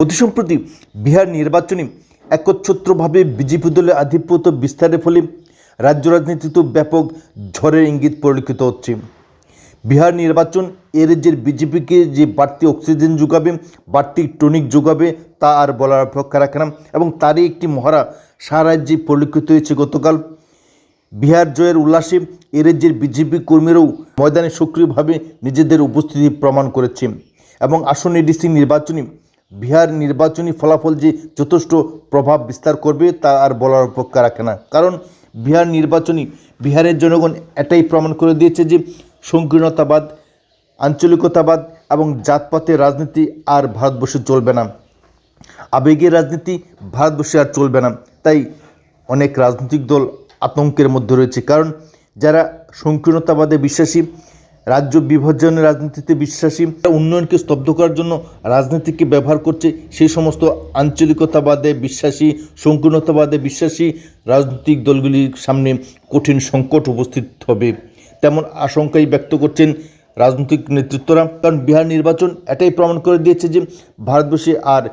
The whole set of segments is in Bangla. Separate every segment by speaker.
Speaker 1: অতি সম্প্রতি বিহার নির্বাচনে একচ্ছত্রভাবে বিজেপি দলের আধিপত্য বিস্তারের ফলে রাজ্য রাজনীতিতে ব্যাপক ঝড়ের ইঙ্গিত পরিলক্ষিত হচ্ছে। বিহার নির্বাচন এ রাজ্যের বিজেপিকে যে বাড়তি অক্সিজেন যোগাবে, বাড়তি টনিক যোগাবে, তা আর বলার অপেক্ষা রাখে না এবং তারই একটি মহড়া সারা রাজ্যে পরিলক্ষিত হয়েছে গতকাল। বিহার জয়ের উল্লাসে এ রাজ্যের বিজেপি কর্মীরাও ময়দানে সক্রিয়ভাবে নিজেদের উপস্থিতি প্রমাণ করেছে এবং আসন্ন এডিসি নির্বাচনে বিহার নির্বাচনী ফলাফল যে যথেষ্ট প্রভাব বিস্তার করবে তা আর বলার অপেক্ষা রাখে না। কারণ বিহার নির্বাচনী বিহারের জনগণ এটাই প্রমাণ করে দিয়েছে যে সংকীর্ণতাবাদ, আঞ্চলিকতাবাদ এবং জাতপাতের রাজনীতি আর ভারতবর্ষে চলবে না। আবেগের রাজনীতি ভারতবর্ষে আর চলবে না। তাই অনেক রাজনৈতিক দল আতঙ্কের মধ্যে রয়েছে। কারণ যারা সংকীর্ণতাবাদে বিশ্বাসী রাজ্য বিভাজনের রাজনীতিতে বিশ্বাসী, উন্নয়নকে স্তব্ধ করার জন্য রাজনীতিকে ব্যবহার করছে সেই সমস্ত আঞ্চলিকতাবাদে বিশ্বাসী, সংকীর্ণতাবাদে বিশ্বাসী রাজনৈতিক দলগুলির সামনে কঠিন সংকট উপস্থিত হবে। তেমন আশঙ্কাই ব্যক্ত করছেন রাজনৈতিক নেতৃত্বরা। কারণ বিহার নির্বাচন এটাই প্রমাণ করে দিয়েছে যে ভারতবর্ষে আর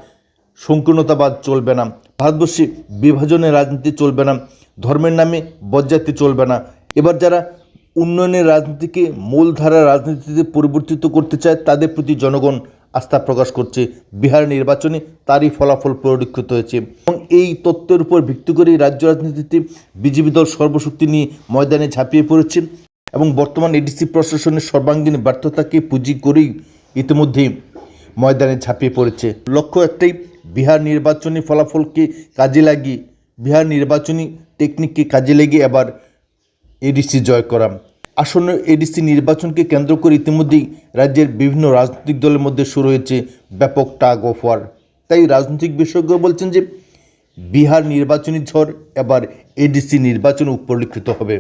Speaker 1: সংকীর্ণতাবাদ চলবে না। ভারতবর্ষে বিভাজনের রাজনীতি চলবে না, ধর্মের নামে বজ্জাতি চলবে না। এবার যারা উন্নয়নের রাজনীতিকে মূলধারা রাজনীতিতে পরিবর্তিত করতে চায় তাদের প্রতি জনগণ আস্থা প্রকাশ করছে। বিহার নির্বাচনে তারই ফলাফল পরিলক্ষিত হয়েছে। এবং এই তত্ত্বের উপর ভিত্তি করেই রাজ্য রাজনীতিতে বিজেপি দল সর্বশক্তি নিয়ে ময়দানে ঝাঁপিয়ে পড়েছে এবং বর্তমান এডিসি প্রশাসনের সর্বাঙ্গীন ব্যর্থতাকে পুঁজি করেই ইতিমধ্যেই ময়দানে ঝাঁপিয়ে পড়েছে। লক্ষ্য একটাই, বিহার নির্বাচনী ফলাফলকে কাজে লাগিয়ে, বিহার নির্বাচনী টেকনিককে কাজে লেগে এবার এডিসি জয় করা। আসন্ন এডিসি নির্বাচনকে কেন্দ্র করে ইতিমধ্যেই রাজ্যের বিভিন্ন রাজনৈতিক দলের মধ্যে শুরু হয়েছে ব্যাপক টাগ অফ ওয়ার। তাই রাজনৈতিক বিশেষজ্ঞ বলছেন যে, বিহার নির্বাচনী ঝড়, এবার এডিসি নির্বাচন উপলক্ষিত হবে।